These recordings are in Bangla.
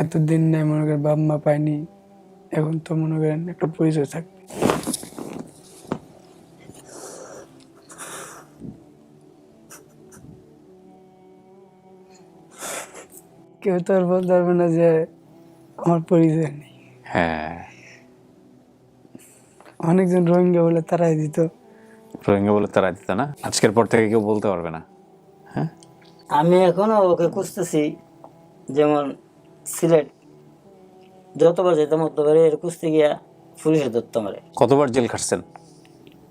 এতদিন নাই মনে করেন বাপ মা পায়নি এখন তো মনে করেন একটা পরিচয় থাকবে। কেউ তো আর বলতে পারবে না যে আমার পরিচয় নেই। হ্যাঁ। অনেকজন রোহিঙ্গা বলে তারাই দিত। রোহিঙ্গা বলে তারাই দিত না? আজকের পর থেকে কেউ বলতে পারবে না। হ্যাঁ? আমি এখনও ওকে খুঁজতেছি যেমন সিলেট। যতবার যেতাম অতবার এর খুঁজতে গিয়া পুলিশে ধরতো আমারে কতবার জেল খাটছেন?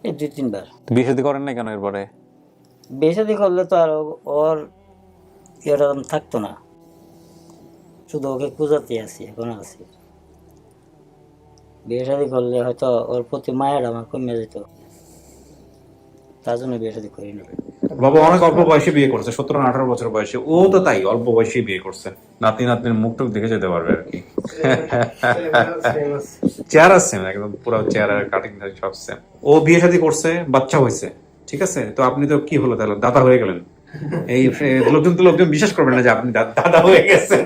এই দুই তিনবার। বিয়ে শাদী করেন না কেন এরপরে? বেসাদি করলে তো আর ওর ইয়েটা থাকতো না। শুধু ওকে খুঁজাতে আছি এখনও আছি। বিয়ে শাদি করলে হয়তো ওর প্রতি মায়ের আমার কমে যেত। তার জন্য বিয়ে শাদি করি না বাবা অনেক অল্প বয়সে বিয়ে করছে সতেরো আঠারো বছর বয়সে। ও তো তাই, অল্প বয়সে বিয়ে করছে। নাতি নাতনির মুখ টুক দেখে যেতে পারবে আর কি। চেহারা সেম একদম পুরো চেহারা কাটিং সব সেম ও বিয়ে শাদী করছে, বাচ্চা হয়েছে, ঠিক আছে? তো আপনি তো কি হলো তাহলে? দাদা হয়ে গেলেন। এই লোকজন তো লোকজন বিশ্বাস করবে না যে আপনি দাদা হয়ে গেছেন।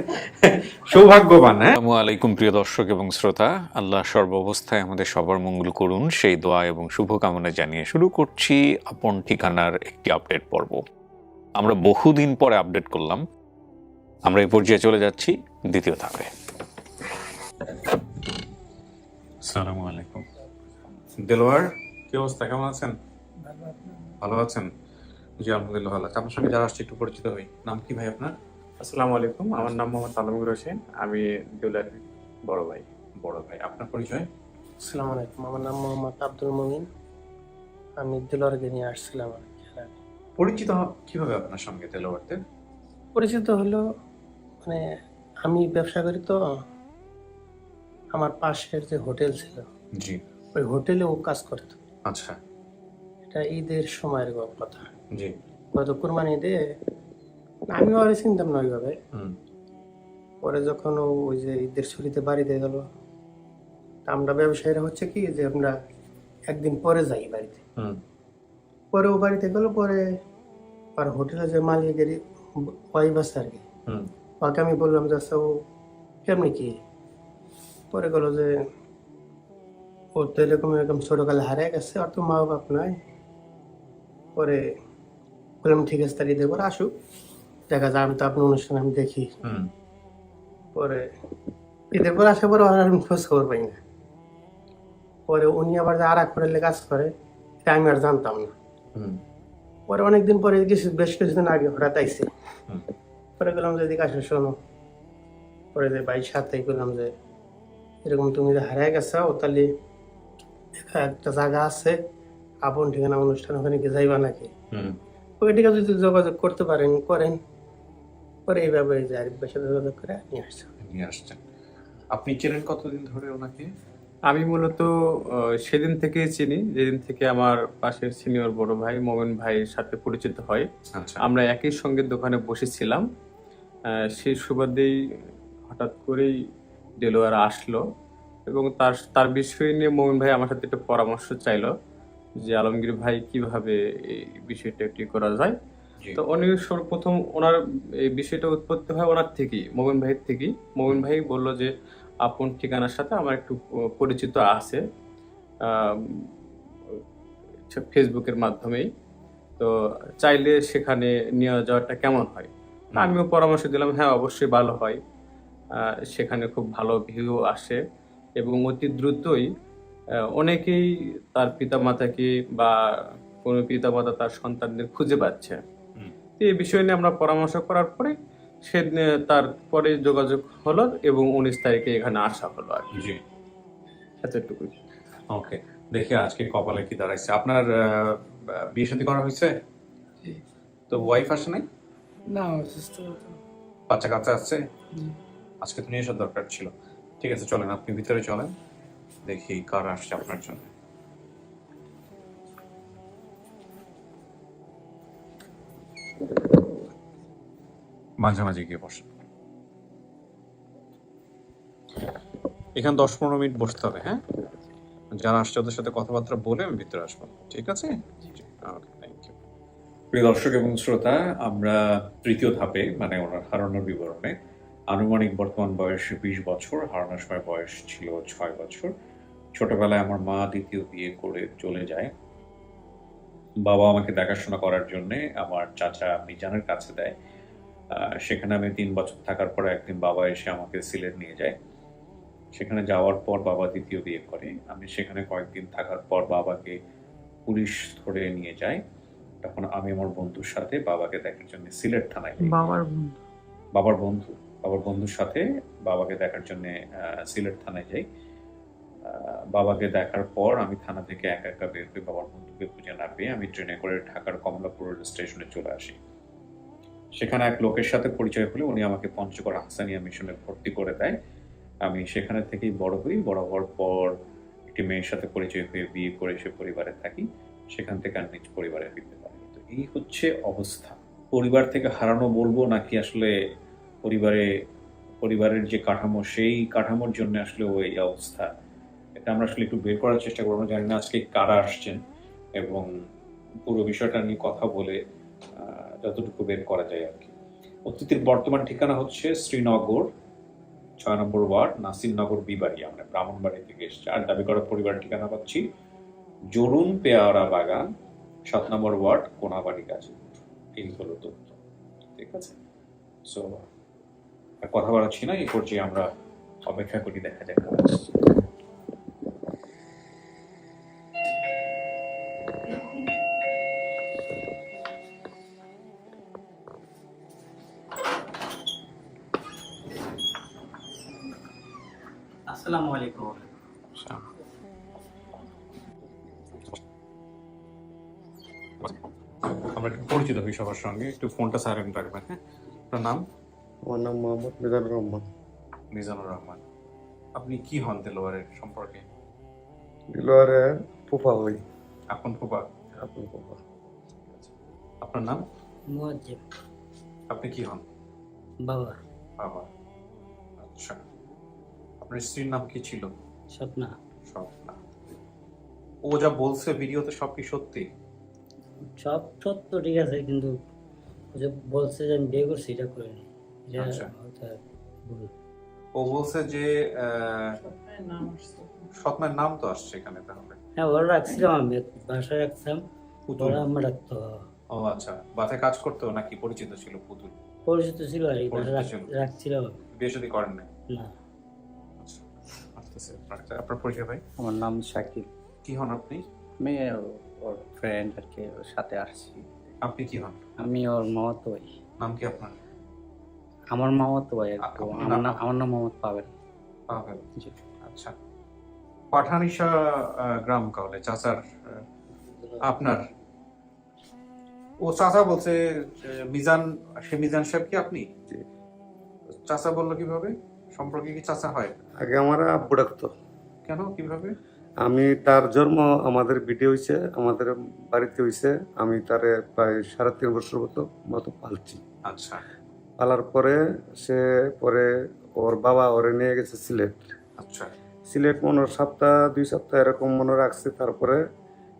সৌভাগ্যবান হ্যাঁ? আসসালামু আলাইকুম প্রিয় দর্শক এবং শ্রোতা। আল্লাহ সর্বাবস্থায় আমাদের সবার মঙ্গল করুন সেই দোয়া এবং শুভকামনা জানিয়ে শুরু করছি আপন ঠিকানার একটি আপডেট পর্ব। আমরা বহুদিন পরে আপডেট করলাম। আমরা এই পর্যায়ে চলে যাচ্ছি দ্বিতীয় ধাপে। আসসালামু আলাইকুম। দেলোয়ার? কি অবস্থা? কেমন আছেন? ভালো আছেন? জি আলহামদুলিল্লাহ ভালো আপনার সঙ্গে যারা আসছে একটু পরিচিত হই। নাম কি ভাই আপনার? আসসালামু আলাইকুম। আমার নাম মোহাম্মদ আলমগীর হোসেন। আমি জুয়েলার বড় ভাই বড় ভাই। আপনার পরিচয়? আসসালামু আলাইকুম। আমার নাম মোহাম্মদ আব্দুল মুমিন। আমি দিলরকে নিয়ে আসছিলাম আর কি পরিচিত হ- কীভাবে আপনার সঙ্গে দেলোয়ারদের পরিচিত হলো মানে আমি ব্যবসা করি তো আমার পাশের যে হোটেল ছিল জি। ওই হোটেলে ও কাজ করতো আচ্ছা। এটা ঈদের সময়ের কথা। জি। গত কুরবানি ঈদে আমিও আর চিনতাম না ওইভাবে। পরে যখন ওই যে ঈদের ছুটিতে বাড়িতে গেল আমরা ব্যবসায়ীরা হচ্ছে কি যে আমরা একদিন পরে যাই বাড়িতে। পরে ও বাড়িতে গেল পরে আর হোটেলে যে মালিকের ওয়াইফ আছে আর কি হুম। ওকে আমি বললাম যে আচ্ছা ও কেমনি কি? পরে গেলো যে ও তো এরকম এরকম ছোটকালে হারিয়ে গেছে আর তো মা বাপ নাই। পরে বললাম ঠিক আছে তাহলে ঈদের আসুক। দেখা যায় আমি তো আপনার অনুষ্ঠান আমি দেখি। পরে ঈদের পর আসার পরে আর আমি খোঁজ খবর পাই না। পরে উনি আবার যে আর এক হোটেলে কাজ করে এটা আমি আর জানতাম না। পরে অনেকদিন পরে কিছু বেশ কিছুদিন আগে হঠাৎ আইসে পরে গেলাম যে এদিকে আসো শোনো। পরে যে ভাই সাথে করলাম যে এরকম তুমি যে হারিয়ে গেছো তাহলে একটা জায়গা আছে আপন ঠিকানা অনুষ্ঠান ওখানে কি যাইবা নাকি? হুম ওই ঠিকা যদি যোগাযোগ করতে পারেন করেন। পরে এইভাবে যে আরিফের সাথে যোগাযোগ করে নিয়ে আসছো নিয়ে আসছেন। আপনি চেনেন কতদিন ধরে ওনাকে? আমি মূলত সেদিন থেকে চিনি যেদিন থেকে আমার পাশের সিনিয়র বড় ভাই মোমেন ভাইয়ের সাথে পরিচিত হয়। আচ্ছা। আমরা একই সঙ্গে দোকানে বসেছিলাম। সেই সুবাদেই হঠাৎ করেই ডেলোয়ার আসলো এবং তার তার বিষয় নিয়ে মোমেন ভাই আমার সাথে একটু পরামর্শ চাইলো। যে আলমগীর ভাই কীভাবে এই বিষয়টা একটি করা যায়। তো উনি সর্বপ্রথম ওনার এই বিষয়টা উৎপত্তি হয় ওনার থেকেই মোমিন ভাইয়ের থেকেই। মোমিন ভাই বলল যে আপন ঠিকানার সাথে আমার একটু পরিচিত আছে। আচ্ছা, ফেসবুকের মাধ্যমেই। তো চাইলে সেখানে নিয়ে যাওয়াটা কেমন হয়? আমিও পরামর্শ দিলাম হ্যাঁ অবশ্যই ভালো হয়। সেখানে খুব ভালো ভিউ আসে এবং অতি দ্রুতই অনেকেই তার পিতামাতাকে বা কোনো পিতামাতা তার সন্তানদের খুঁজে পাচ্ছে। তো এই বিষয় নিয়ে আমরা পরামর্শ করার পরে সে তারপরে যোগাযোগ হলো এবং উনিশ তারিখে এখানে আসা হলো আর কি। জি। এতটুকুই। ওকে দেখি আজকে কপালে কি দাঁড়াইছে? আপনার বিয়ে শাদী করা হয়েছে? তো ওয়াইফ আসে নাই? না অসুস্থ বাচ্চা কাচ্চা আসছে আজকে তো নিয়ে আসার দরকার ছিল। ঠিক আছে চলেন আপনি ভিতরে চলেন। দেখি কার আসছে আপনার জন্য। মাঝামাঝি গিয়ে বসেন। এখানে দশ পনেরো মিনিট বসতে হবে হ্যাঁ? যারা আসছে ওদের সাথে কথাবার্তা বলে আমি ভিতরে আসব। ঠিক আছে? ওকে থ্যাংক ইউ প্রিয় দর্শক এবং শ্রোতা আমরা তৃতীয় ধাপে মানে ওনার হারানোর বিবরণে আনুমানিক বর্তমান বয়স বিশ বছর হারানোর সময় বয়স ছিল ছয় বছর। ছোটবেলায় আমার মা দ্বিতীয় বিয়ে করে চলে যায়। বাবা আমাকে দেখাশোনা করার জন্যে আমার চাচা মিজানের কাছে দেয়। সেখানে আমি তিন বছর থাকার পরে একদিন বাবা এসে আমাকে সিলেট নিয়ে যায়। সেখানে যাওয়ার পর বাবা দ্বিতীয় বিয়ে করে। আমি সেখানে কয়েকদিন থাকার পর বাবাকে পুলিশ ধরে নিয়ে যায়। তখন আমি আমার বন্ধুর সাথে বাবাকে দেখার জন্য সিলেট থানায় বাবার বন্ধু। বাবার বন্ধু। বাবার বন্ধুর সাথে বাবাকে দেখার জন্য সিলেট থানায় যাই। বাবাকে দেখার পর আমি থানা থেকে একা একা বের হয়ে বাবার বন্ধুকে খুঁজে না পেয়ে আমি ট্রেনে করে ঢাকার কমলাপুর স্টেশনে চলে আসি। সেখানে এক লোকের সাথে পরিচয় হলে উনি আমাকে পঞ্চগড় হাসানিয়া মিশনে ভর্তি করে দেয়। আমি সেখানে থেকেই বড় হই। বড় হওয়ার পর একটি মেয়ের সাথে পরিচয় হয়ে বিয়ে করে সে পরিবারে থাকি। সেখান থেকে আর নিজ পরিবারে ফিরতে পারি তো এই হচ্ছে অবস্থা। পরিবার থেকে হারানো বলব নাকি আসলে পরিবারে, পরিবারের যে কাঠামো, সেই কাঠামোর জন্য আসলে ওই অবস্থা? এটা আমরা আসলে একটু বের করার চেষ্টা করব। জানি না আজকে কারা আসছেন এবং পুরো বিষয়টা নিয়ে কথা বলে যতটুকু বের করা যায় আর কি। অতিথির বর্তমান ঠিকানা হচ্ছে শ্রীনগর, ছয় নম্বর ওয়ার্ড, নাসিরনগর বিবাড়িয়া মানে ব্রাহ্মণবাড়ি থেকে এসেছি। আর দাবি করা পরিবার ঠিকানা পাচ্ছি জরুন পেয়ারা বাগান, সাত নম্বর ওয়ার্ড, কোনাবাড়ি গাজীপুর। এই হলো তথ্য। ঠিক আছে? সো কথা বাড়াচ্ছি না এই পর্যায়ে আমরা অপেক্ষা করি, দেখা যাক। সবার সঙ্গে। একটু ফোনটা সাইলেন্ট রাখবেন হ্যাঁ? আপনার নাম? আমার নাম মোহাম্মদ মিজানুর রহমান। মিজানুর রহমান। আপনি কি হন দেলোয়ারের সম্পর্কে? দিলোয়ারে ফুফা হই। এখন ফুপা আপনি ফুফা। আপনার নাম? মুয়াজ্জিব আপনি কি হন? বাবা। বাবা। আচ্ছা। আপনার স্ত্রীর নাম কি ছিল? স্বপ্না। সব না ও যা বলছে ভিডিওতে সব কি সত্যি? সব সত্য ঠিক আছে কিন্তু ও যে বলছে যে আমি বিয়ে করছি এটা করিনি। এটা আচ্ছা। ও বলছে যে আহ, সৎমায়ের নাম তো আসছে এখানে তাহলে। হ্যাঁ ওরা রাখছিলাম আমি বাসায় রাখতাম। পুতুল। ওরা আমরা রাখতো। ও আচ্ছা বাসায় কাজ করতো নাকি পরিচিত ছিল পুতুল? পরিচিত ছিল আর। রাখছিলাম বিয়ে শাদী করেন নাই? না। আচ্ছা আপনার- আপনার পরিচয় ভাই? আমার নাম শাকিব কি হন আপনি? আমি ওর ফ্রেন্ড আর কি ওর সাথে আসছি। আপনি কি হন আমি ওর মামাতো ভাই। নাম কি আপনার? আমার মামাতো ভাই আমার নাম? আমার নাম মোহাম্মদ পাবেল পাবেল জি। আচ্ছা। পাঠানিশা গ্রাম কাউলে চাচার আপনার। ও চাচা বলছে মিজান সে মিজান সাহেব কি আপনি? চাচা বলল কীভাবে? সম্পর্কে কি চাচা হয়? আগে আমার আব্বু ডাকতো। কেন? কীভাবে? আমি তার জন্ম আমাদের ভিডিও হয়েছে আমাদের বাড়িতে হয়েছে আমি তারে প্রায় সাড়ে তিন বছর মতো মতো পালছি। আচ্ছা। পালার পরে সে পরে ওর বাবা ওরে নিয়ে গেছে সিলেট। আচ্ছা। সিলেট মনে সপ্তাহ দুই সপ্তাহ এরকম মনে রাখছে। তারপরে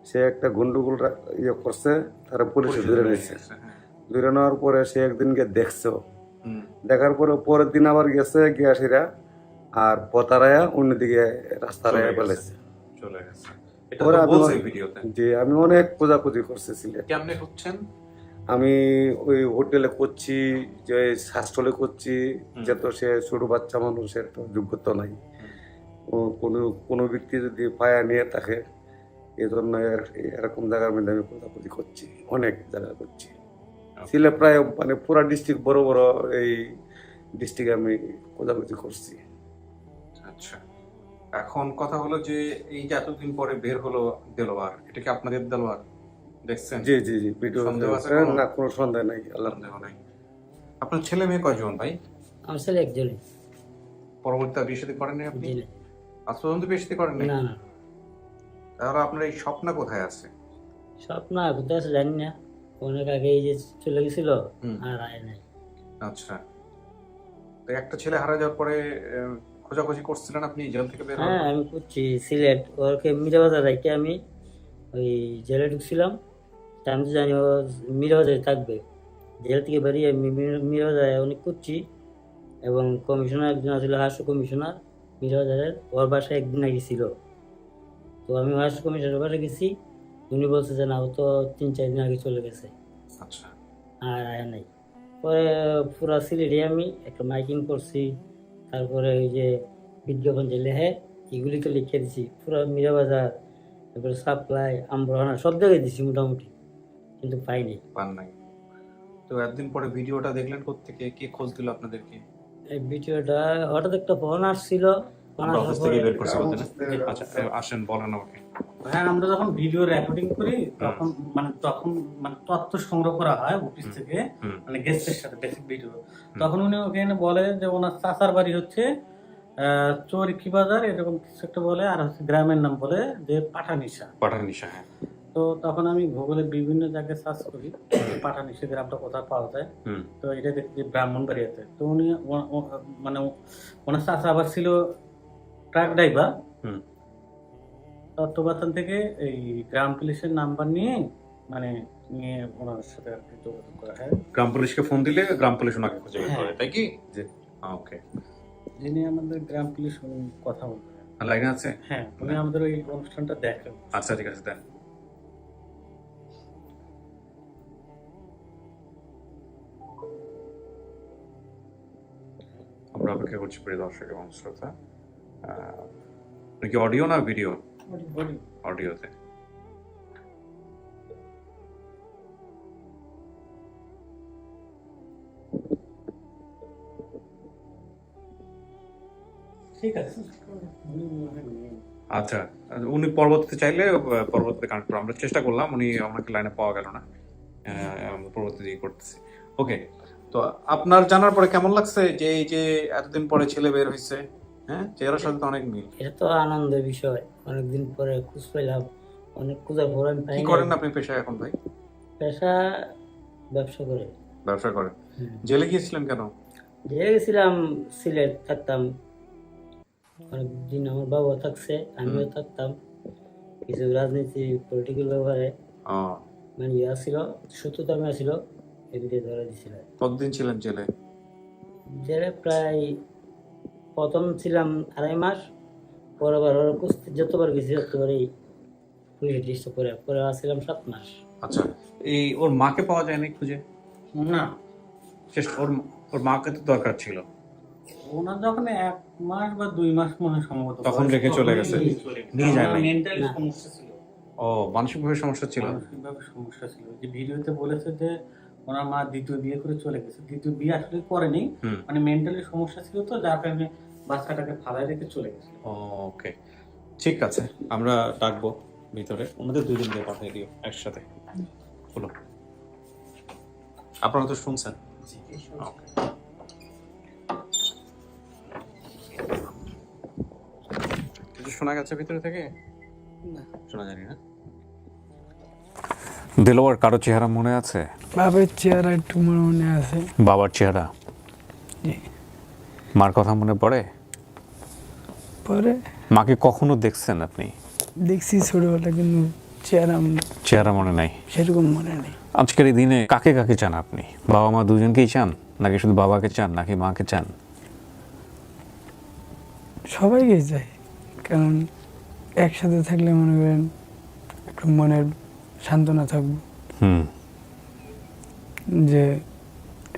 সে একটা গন্ডগোল ইয়ে করছে তারা পুলিশে ধরে নিয়েছে। হ্যাঁ। ধরে নেওয়ার পরে সে একদিনকে দেখছে দেখার পরে পরের দিন আবার গেছে গিয়াসিরা আর পতারায়া অন্যদিকে রাস্তা রায়া। ফেলেছে। চলে গেছে। এটা তো আমি- বলছে ভিডিওতে। যে আমি অনেক খোঁজাখুঁজি করছি সিলেট কেমনে হচ্ছেন আমি ওই হোটেলে করছি যে শাস্টলে করছি হুম। সে ছোট বাচ্চা মানুষের তো যোগ্যতা নাই। কোনো কোনো ব্যক্তি যদি পায়া নিয়ে থাকে এই জন্য এরকম জায়গার মধ্যে আমি খোঁজাখুঁজি করছি অনেক জায়গা করছি। সিলেট প্রায় মানে পুরা ডিস্ট্রিক্ট বড় বড় এই ডিস্ট্রিক্টে আমি খোঁজাখুঁজি করছি। আচ্ছা। এখন কথা হলো যে এই যে এতদিন পরে বের হলো দেলোয়ার এটা কি আপনাদের দেলোয়ার? দেখছেন? জি জি জি ভিডিও সন্দেহ আছে না কোনো সন্দেহ নাই আল্লাহ সন্দেহ নাই। আপনার ছেলে মেয়ে কয়জন ভাই? আমার ছেলে একজনই পরবর্তী বিয়ে শাদী করেন নাই আপনি আজ পর্যন্ত বিয়ে শাদী করেন নাই না না। তাহলে আপনার এই স্বপ্ন কোথায় আছে? স্বপ্ন কোথায় আছে জানি না। অনেক আগে এই যে চলে গেছিল। আর আয় নাই। আচ্ছা। তো একটা ছেলে হারা যাওয়ার পরে খোঁজাখুঁজি করছিলেন আপনি জেল থেকে বের হ্যাঁ আমি করছি সিলেট। ওকে মিরাবাজার রেখে আমি ওই জেলে ঢুকছিলাম। তা আমি তো জানি ও মিরাবাজারে থাকবে। জেল থেকে বেরিয়ে আমি মিরাবাজারে অনেক করছি। এবং কমিশনার একজন আছিল হাস্য কমিশনার মিরাবাজারের। ওর বাসায় একদিন আগে ছিল। তো আমি হাস্য কমিশনারের বাসায় গেছি। উনি বলছে যে না ও তো তিন চার দিন আগে চলে গেছে। আচ্ছা। আর আয় নাই। পরে পুরা সিলেটে আমি একটা মাইকিং করছি। তারপরে ওই যে বিজ্ঞাপন যে লেহে এগুলি তো লিখে দিছি। পুরো মিরাবাজার তারপরে সাপ্লাই আমরা সব জায়গায় দিছি মোটামুটি। কিন্তু পাইনি। পান নাই। তো একদিন পরে ভিডিওটা দেখলেন কোথেকে কে খোঁজ দিল আপনাদেরকে? এই ভিডিওটা হঠাৎ একটা ফোন আসছিল। ফোন আমরা আসার অফিস থেকে পরে- বের করছি আচ্ছা আসেন বলেন আমাকে। হ্যাঁ আমরা যখন ভিডিও রেকর্ডিং করি তখন মানে তখন মানে তথ্য সংগ্রহ করা হয় অফিস থেকে। মানে গেস্টের সাথে বেসিক ভিডিও তখন উনি ওখানে বলে যে ওনার চাচার বাড়ি হচ্ছে আহ, বাজার এরকম কিছু একটা বলে আর হচ্ছে গ্রামের নাম বলে যে পাঠানিশা। পাঠানিশা হ্যাঁ। তো তখন আমি গুগলে বিভিন্ন জায়গায় সার্চ করি পাঠানিশা গ্রামটা কোথায় পাওয়া যায়। তো এটা দেখছি ব্রাহ্মণবাড়িয়াতে। তো উনি মানে ওনার চাচা আবার ছিল ট্রাক ড্রাইভার হুম। তত্ত্ববাথান থেকে এই গ্রাম পুলিশের নাম্বার নিয়ে মানে নিয়ে ওনার সাথে আর কি যোগাযোগ করা হয়। গ্রাম পুলিশকে ফোন দিলে গ্রাম পুলিশ ওনাকে খুঁজে বের করে হ্যাঁ। তাই কি? জি। ওকে। যিনি আমাদের গ্রাম পুলিশ উনি কথা বলবেন লাইনে আছে? হ্যাঁ উনি আমাদের ওই অনুষ্ঠানটা দেখেন। আচ্ছা ঠিক আছে দেন। আমরা অপেক্ষা করছি প্রিয় দর্শক এবং শ্রোতা। কি অডিও না ভিডিও অডিওতে। ঠিক আছে। আচ্ছা উনি পরবর্তীতে চাইলে পরবর্তীতে কানেক্ট করব আমরা চেষ্টা করলাম উনি আমাকে লাইনে পাওয়া গেল না। পরবর্তীতে ই করতেছি। ওকে তো আপনার জানার পরে কেমন লাগছে? যে এই যে এতদিন পরে ছেলে বের হয়েছে হ্যাঁ? চেহারার সাথে তো অনেক মিল। এটা তো আনন্দের বিষয়। অনেকদিন পরে খুঁজ পাইলাম অনেক খোঁজার পর আমি কি করেন আপনি পেশায় এখন ভাই? পেশা ব্যবসা করে। ব্যবসা করেন জেলে গিয়েছিলেন কেন? যে গেছিলাম সিলেট থাকতাম। অনেকদিন আমার বাবা থাকছে আমিও থাকতাম। কিছু রাজনীতি পলিটিক্যাল ব্যাপারে। মানে ইয়া ছিল সত্যতামে ছিল এদিকে ধরে দিছিল। কতদিন ছিলেন জেলে? যে প্রায় প্রথম ছিলাম আড়াই মাস পরে আবার ওরা কুস্তি যতবার গেছি ততবারই পুলিশ ডিস্টার্ব করে পরে আসছিলাম সাত মাস। আচ্ছা এই ওর মাকে পাওয়া যায়নি খুঁজে? না। চেষ্টা ওর ওর মাকে তো দরকার ছিল। ওনার যখন এক মাস বা দুই মাস মনে হয় সম্ভবত। তখন রেখে চলে গেছে। নিয়ে যায় নাই। মেন্টালি না। সমস্যা ছিল। ও মানসিকভাবে সমস্যা ছিল? মানসিকভাবে সমস্যা ছিল। যে ভিডিওতে বলেছে যে ওনার মা দ্বিতীয় বিয়ে করে চলে গেছে। দ্বিতীয় বিয়ে আসলে করেনি। মানে মেন্টালি সমস্যা ছিল তো যার কারণে বাচ্চাটাকে ফালাই রেখে চলে গেছে। ওকে। ঠিক আছে আমরা ডাকবো ভিতরে। ওনাদের দুজন দিয়ে পাঠিয়ে দিও একসাথে। বলো। আপনারা তো শুনছেন? Okay. কিছু শোনা গেছে ভিতরে থেকে? না। শোনা জানি না? দেলোয়ার কারও চেহারা মনে আছে? বাপের চেহারা একটু মনে মনে আছে। বাবার চেহারা? জি। মার কথা মনে পড়ে? পরে মাকে কখনো দেখছেন আপনি? দেখছি ছোটবেলা কিন্তু চেহারা চেহারা মনে নাই? সেরকম মনে নেই। আজকের এই দিনে কাকে কাকে চান আপনি? বাবা মা দুজনকেই চান নাকি শুধু বাবাকে চান নাকি মাকে চান? সবাইকে চাই কারণ একসাথে থাকলে মনে করেন একটু মনের সান্ত্বনা থাকবে। হুম। যে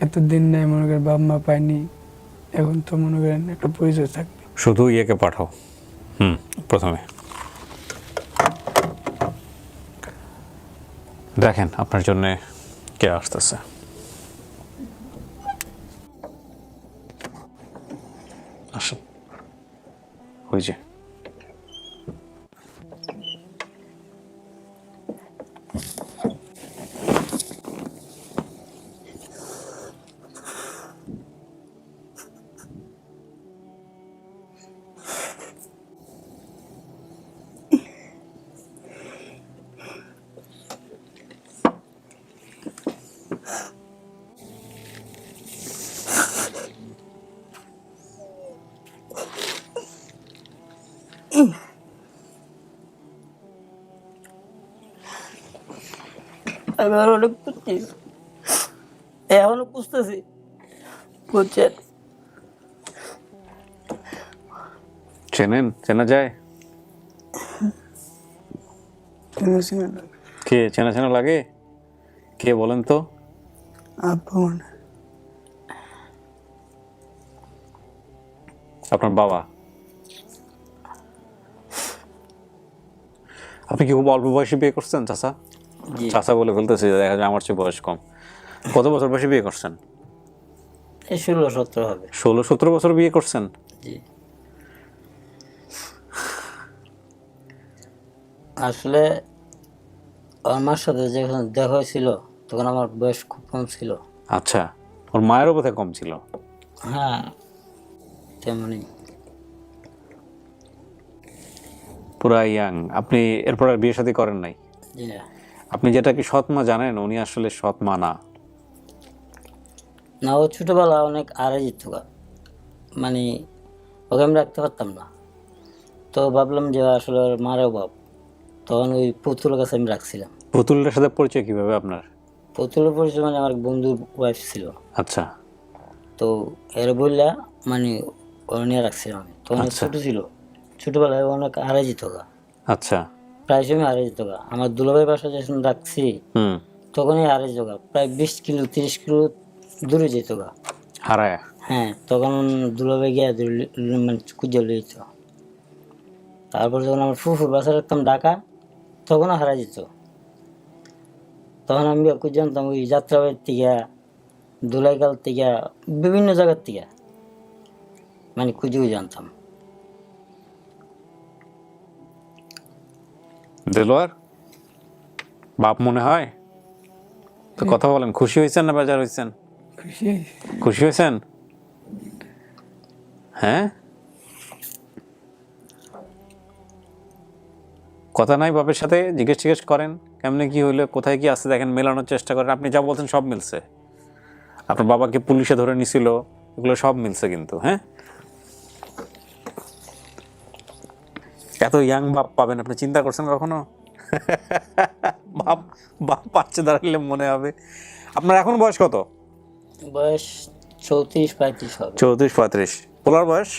এতদিন নেই মনে করেন বাবা মা পাইনি এখন তো মনে করেন একটা পরিচয় থাকবে। শুধু ইয়েকে পাঠাও। হুম, প্রথমে। দেখেন আপনার জন্যে কে আসতেছে। আসুন। ওই যে। আমি অনেক এখনও খুঁজতেছি। বুঝছেন চেনেন? চেনা যায়। কে? চেনা চেনা লাগে? কে বলেন তো? আব্বু আপনার বাবা? আপনি কি খুব অল্প বয়সে বিয়ে করছেন চাচা? জি চাচা বলে ফেলতেছি দেখা যায় আমার চেয়ে বয়স কম। কত বছর বয়সে বিয়ে করছেন? এই ষোলো সতেরো হবে। ষোলো সতেরো বছর বিয়ে করছেন? জি। আসলে আমার সাথে যখন দেখা হয়েছিল তখন আমার বয়স খুব কম ছিল। আচ্ছা ওর মায়েরও বোধহয় কম ছিল? হ্যাঁ তেমনি। পুরা ইয়াং। আপনি এরপর আর বিয়ে শাদী করেন নাই? জি। না আপনি যেটা কি সৎ মা জানেন উনি আসলে সৎ মা না। না ও ছোটোবেলা অনেক আড়াই যেত মানে ওকে আমি রাখতে পারতাম না। তো ভাবলাম যে আসলে ওর মারও বাপ। তখন ওই পুতুলের কাছে আমি রাখছিলাম। পুতুলটার সাথে পরিচয় কীভাবে আপনার? পুতুলের পরিচয় মানে আমার বন্ধুর ওয়াইফ ছিল। আচ্ছা। তো এর বললা মানে ওর নিয়ে রাখছিলাম আমি। তো অনেক আচ্ছা। ছোটো ছিল। ছোটোবেলায় অনেক আড়াই যেত আচ্ছা। প্রায় সময় যেত গা আমার দুলাভাই বাসা যখন রাখছি তখনই হারিয়ে যেত প্রায় বিশ কিলো তিরিশ কিলো দূরে যেত গা। হারায়? হ্যাঁ তখন দুলাভাই গিয়ে মানে খুঁজে লিয়েছ তারপর যখন আমার ফুফুর বাসা রাখতাম ঢাকা তখনও হারা যেত। তখন আমি খুঁজে জানতাম ওই যাত্রাবাড়ির থেকে দুলাইকাল থেকে বিভিন্ন জায়গার থেকে। মানে খুঁজেও জানতাম দেলোয়ার বাপ মনে হয়? তো কথা বলেন খুশি হয়েছেন না বেজার হয়েছেন? খুশি হয়েছেন? হ্যাঁ? কথা নাই বাপের সাথে জিজ্ঞেস জিজ্ঞেস করেন কেমনে কি হইল কোথায় কি আছে দেখেন মেলানোর চেষ্টা করেন আপনি যা বলছেন সব মিলছে। আপনার বাবাকে পুলিশে ধরে নিছিল এগুলো সব মিলছে কিন্তু হ্যাঁ? এত ইয়াং বাপ পাবেন আপনি চিন্তা করছেন কখনো? বাপ বাপ পাচ্ছে দাঁড়ালে মনে হবে। আপনার এখন বয়স কত? বয়স চৌত্রিশ পঁয়ত্রিশ হবে। চৌত্রিশ পঁয়ত্রিশ। পোলার বয়স?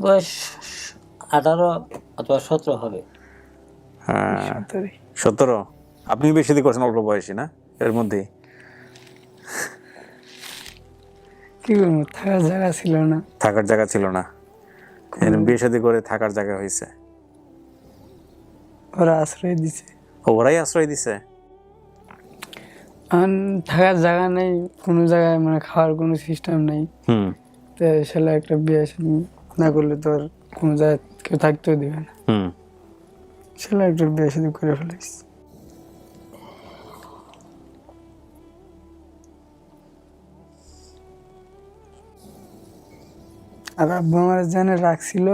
বয়স আঠারো অথবা সতেরো হবে। হ্যাঁ। সতেরো। আপনি বেশি দিয়ে করছেন অল্প বয়সী না? এর মধ্যে কি থাকার জায়গা ছিল না। থাকার জায়গা ছিল না। বিয়ে শাদী করে থাকার জায়গা হয়েছে ওরা আশ্রয় দিছে। ওরাই আশ্রয় দিছে? আর থাকার জায়গা নেই কোনো জায়গায় মানে খাওয়ার কোনো সিস্টেম নেই। হুম। তো সেটা একটা বিয়ে শাদী না করলে তো আর কোনো জায়গায় কেউ থাকতেও দিবে না। হুম। সেটা একটা বিয়ে শাদী করে ফেলেছি আর আব্বু আমার জানে রাখছিল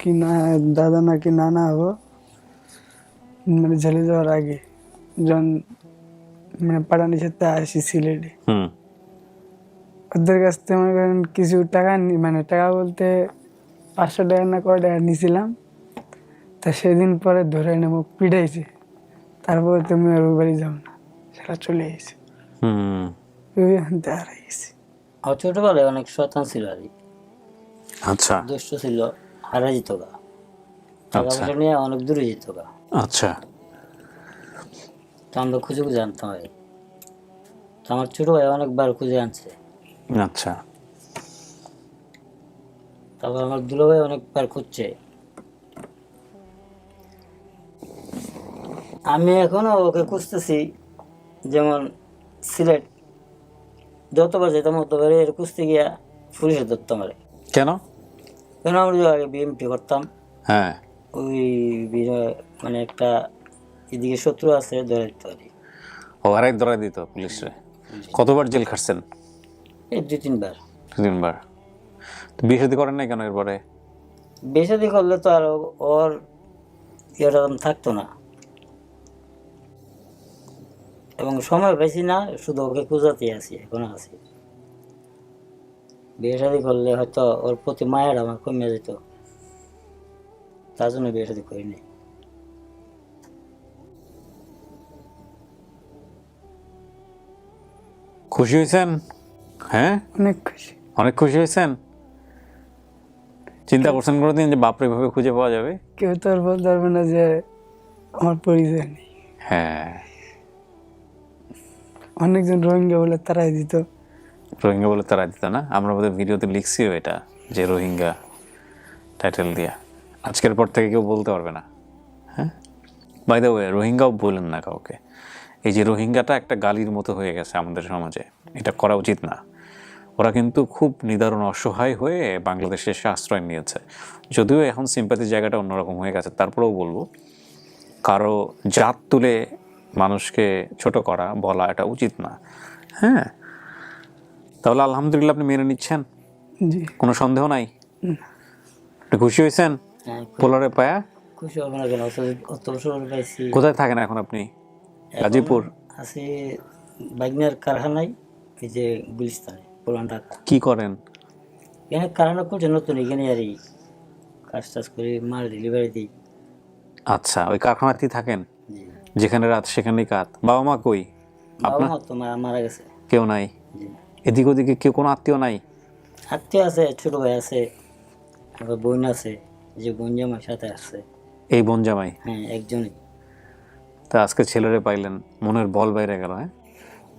কি না দাদা নাকি নানা হব। মানে ঝেলে যাওয়ার আগে যখন মানে পাড়ানির সাথে আসি সিলেটে। হুম। ওদের কাছ থেকে মনে করেন কিছু টাকা মানে টাকা বলতে পাঁচশো টাকা না কয় টাকা নিয়েছিলাম তা সেদিন পরে ধরে এনে মুখ পিটাইছে। তারপরে তুমি আর ওই বাড়ি যাও না সেটা চলে আনতে হারাই গেছি। আমার ছোটবেলায় অনেক শতান ছিল আর। আচ্ছা। দুষ্ট ছিল হারা যেত গা। টাকা আচ্ছা। পয়সা নিয়ে অনেক দূরে যেত গা। আচ্ছা। তো আমরা খুঁজে খুঁজে আনতাম ভাই তো আমার ছোট ভাই অনেকবার খুঁজে আনছে। আচ্ছা। তারপর আমার দুলো ভাই অনেকবার খুঁজছে। আমি এখনও ওকে খুঁজতেছি যেমন সিলেট যতবার যেতাম ততবার এর খুঁজতে গিয়া পুলিশে ধরতাম আরে কেন? কেন আমরা যে আগে বিএমপি করতাম। হ্যাঁ। ওই মানে একটা এদিকে শত্রু আছে ধরে দিতে পারি ও আরেক ধরা দিত পুলিশে কতবার জেল খাটছেন? এই দুই তিনবার। তিনবার। তো বিয়ে শাদী করেন নাই কেন এরপরে? বেশি করলে তো আর ওর ইয়েটা থাকতো না। এবং সময় বেশি না শুধু ওকে খুঁজাতেই আছি এখনও আছি। বিয়ে শাদি করলে হয়তো ওর প্রতি মায়ের আমার কমে যেত। তার জন্য বিয়ে শাদি করিনি। খুশি হয়েছেন? হ্যাঁ? অনেক খুশি। অনেক খুশি হয়েছেন? চিন্তা করছেন কোনোদিন যে বাপরে ভাবে খুঁজে পাওয়া যাবে? কেউ তো আর বলতে পারবে না যে আমার পরিচয় নেই। হ্যাঁ। অনেকজন রোহিঙ্গা বলে তারাই দিত। রোহিঙ্গা বলে তারা দিত না? আমরা বোধহয় ভিডিওতে লিখছিও এটা, যে রোহিঙ্গা টাইটেল দিয়া। আজকের পর থেকে কেউ বলতে পারবে না। হ্যাঁ? বাই দ্য ওয়ে রোহিঙ্গাও বলেন না কাউকে। এই যে রোহিঙ্গাটা একটা গালির মতো হয়ে গেছে আমাদের সমাজে, এটা করা উচিত না। ওরা কিন্তু খুব নিদারুণ অসহায় হয়ে বাংলাদেশে এসে আশ্রয় নিয়েছে। যদিও এখন সিম্পাতির জায়গাটা অন্যরকম হয়ে গেছে, তারপরেও বলব, কারও জাত তুলে মানুষকে ছোট করা বলা এটা উচিত না। হ্যাঁ? তাহলে আলহামদুলিল্লাহ আপনি মেনে নিচ্ছেন। জি। কোনো সন্দেহ নাই? খুশি হয়েছেন? হ্যাঁ পোলারে পায়া? খুশি হবে না কেন? অত অত বছর পাইছি। কোথায় থাকেন এখন আপনি? গাজীপুর? আছে বাগনার কারখানায় এই যে গুলিস্তানে পুরান ঢাকা। কি করেন? এখানে কারখানা করছে নতুন এখানে আর এই কাজ টাজ করে মাল ডেলিভারি দিই। আচ্ছা ওই কারখানাতেই থাকেন? যেখানে রাত সেখানেই কাত। বাবা মা কই? আপনার? তো মারা মারা গেছে। কেউ নাই? এদিক ওদিকে কেউ কোনো আত্মীয় নাই? আত্মীয় আছে ছোট ভাই আছে আবার বোন আছে যে বোন জামার সাথে আছে। এই বোন জামাই? হ্যাঁ একজনই। তা আজকে ছেলেরে পাইলেন মনের বল বাইরে গেল হ্যাঁ?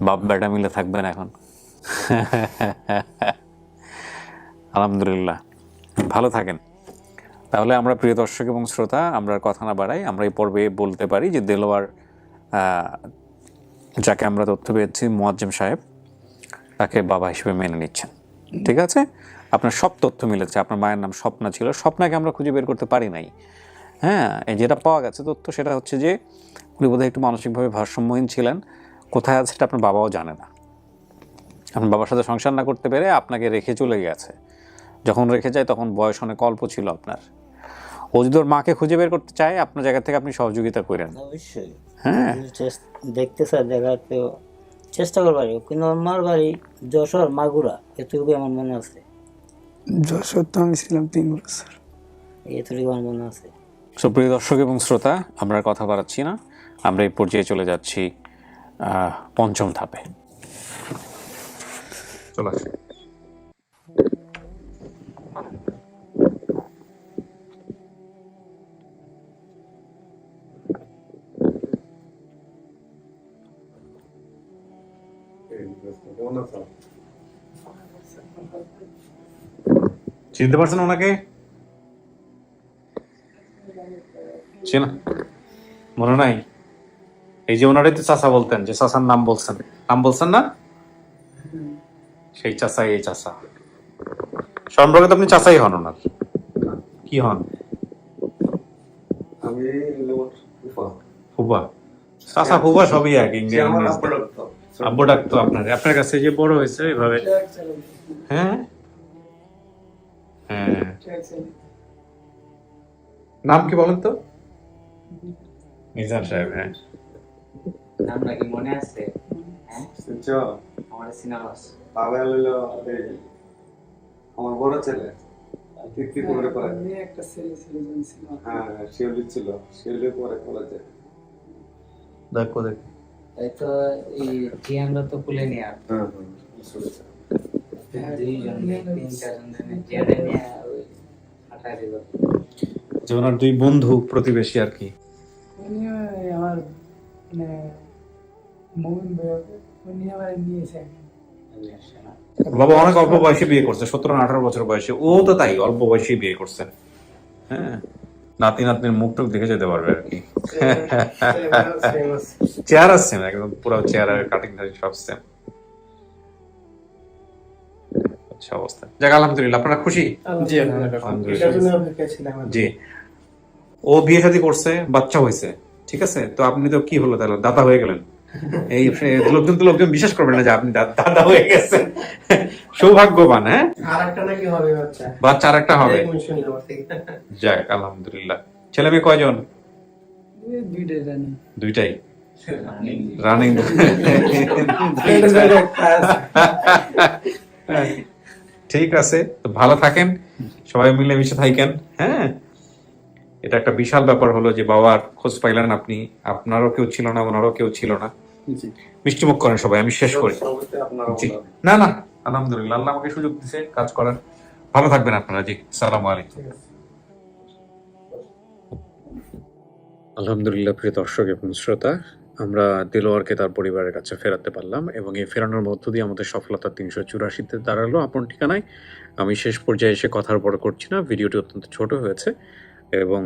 বাপ বেটা মিলে থাকবেন এখন। আলহামদুলিল্লাহ। ভালো থাকেন। তাহলে আমরা প্রিয় দর্শক এবং শ্রোতা, আমরা কথা না বাড়াই, আমরা এই পর্বে বলতে পারি যে দেলোয়ার যাকে আমরা তথ্য পেয়েছি মোয়াজ্জেম সাহেব, তাকে বাবা হিসেবে মেনে নিচ্ছেন। ঠিক আছে? আপনার সব তথ্য মিলেছে, আপনার মায়ের নাম স্বপ্না ছিল, স্বপ্নাকে আমরা খুঁজে বের করতে পারি নাই। হ্যাঁ এই যেটা পাওয়া গেছে তথ্য, সেটা হচ্ছে যে উনি বোধহয় একটু মানসিকভাবে ভারসাম্যহীন ছিলেন, কোথায় আছে সেটা আপনার বাবাও জানে না। আপনার বাবার সাথে সংসার না করতে পেরে আপনাকে রেখে চলে গেছে। যখন রেখে যায় তখন বয়স অনেক অল্প ছিল আপনার। ও যদি ওর মাকে খুঁজে বের করতে চায় আপনার জায়গা থেকে আপনি সহযোগিতা করেন। অবশ্যই। হ্যাঁ। দেখতে স্যার দেখাতে চেষ্টা করবার কিন্তু আমার বাড়ি যশোর মাগুরা এতটুকু আমার মনে আছে। যশোর তো আমি ছিলাম তিন বছর। এতটুকু আমার মনে আছে। সুপ্রিয় দর্শক এবং শ্রোতা আমরা আর কথা বাড়াচ্ছি না। আমরা এই পর্যায়ে চলে যাচ্ছি পঞ্চম ধাপে। চলে আসে। চিনতে পারছেন ওনাকে? চেনা মনে নাই? এই যে ওনারাই তো চাচা বলতেন যে চাচার নাম বলছেন। নাম বলছেন না? সেই চাচা এই চাচা। সম্পর্কে তো আপনি চাচাই হন ওনার। কি হন? ফুবা চাচা ফুবা সবই এক ইংরেজি আব্বু ডাকতো। আপনার আপনার কাছে যে বড় হয়েছে এভাবে হ্যাঁ? হ্যাঁ। নাম কি বলেন তো? মিজান সাহেব হ্যাঁ। নাম নাকি মনে আছে? শুনছো? আমার সিনেমা বাবা হইল আমার বড় ছেলে। তৃপ্তি করে পড়ে একটা ছেলে ছিল হ্যাঁ শিউলি ছিল। শিউলি পরে কলেজে দেখো দেখ। এই তো এই জিয়ানরা তো কুলে নিয়ে আর। হ্যাঁ হ্যাঁ দুইজন তিন চারজন জিয়ানে নিয়ে ওই হাঁটা দিল যে ওনার দুই বন্ধু প্রতিবেশী আর কি। আমার মানে মোহন উনি আমার নিয়েছে বাবা অনেক অল্প বয়সে বিয়ে করছে সতেরো আঠারো বছর বয়সে। ও তো তাই অল্প বয়সে বিয়ে করছে। হ্যাঁ। নাতি নাতনির মুখ টুক দেখে যেতে পারবে আর কি। চেহারা সেম একদম পুরো চেহারা কাটিং সব সেম আচ্ছা অবস্থা। যাক আলহামদুলিল্লাহ আপনারা খুশি? জি। জি। ও বিয়ে শাদী করছে বাচ্চা হয়েছে ঠিক আছে? তো আপনি তো কি হলো তাহলে? দাদা হয়ে গেলেন। এই লোকজন তো লোকজন বিশ্বাস করবেন না যে আপনি দাদা হয়ে গেছেন। সৌভাগ্যবান হ্যাঁ? আর নাকি হবে বাচ্চা। বাচ্চা আর একটা হবে। যাক আলহামদুলিল্লাহ। ছেলে মেয়ে কয়জন? দুইটাই জানি। দুইটাই? রানিং ঠিক আছে তো ভালো থাকেন সবাই মিলে মিশে থাকেন হ্যাঁ? এটা একটা বিশাল ব্যাপার হলো যে বাবার খোঁজ পাইলেন আপনি আপনারও কেউ ছিল না ওনারও কেউ ছিল না। মিষ্টিমুখ করেন সবাই আমি শেষ করি। জি। না না আলহামদুলিল্লাহ আল্লাহ আমাকে সুযোগ দিছে কাজ করার। ভালো থাকবেন আপনারা জি সালাম আলাইকুম। আলহামদুলিল্লাহ প্রিয় দর্শক এবং শ্রোতা আমরা দিলোয়ারকে তার পরিবারের কাছে ফেরাতে পারলাম এবং এই ফেরানোর মধ্য দিয়ে আমাদের সফলতা তিনশো চুরাশিতে দাঁড়াল আপন ঠিকানায়। আমি শেষ পর্যায়ে এসে কথার বড় করছি না ভিডিওটি অত্যন্ত ছোট হয়েছে এবং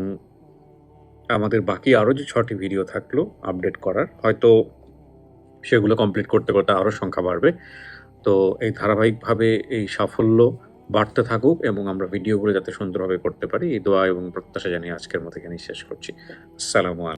আমাদের বাকি আরও যে ছটি ভিডিও থাকল আপডেট করার হয়তো সেগুলো কমপ্লিট করতে করতে আরও সংখ্যা বাড়বে। তো এই ধারাবাহিকভাবে এই সাফল্য বাড়তে থাকুক এবং আমরা ভিডিওগুলো যাতে সুন্দরভাবে করতে পারি, এই দোয়া এবং প্রত্যাশা জানিয়ে আজকের মতো এখানেই শেষ করছি। আসসালামু আলাইকুম।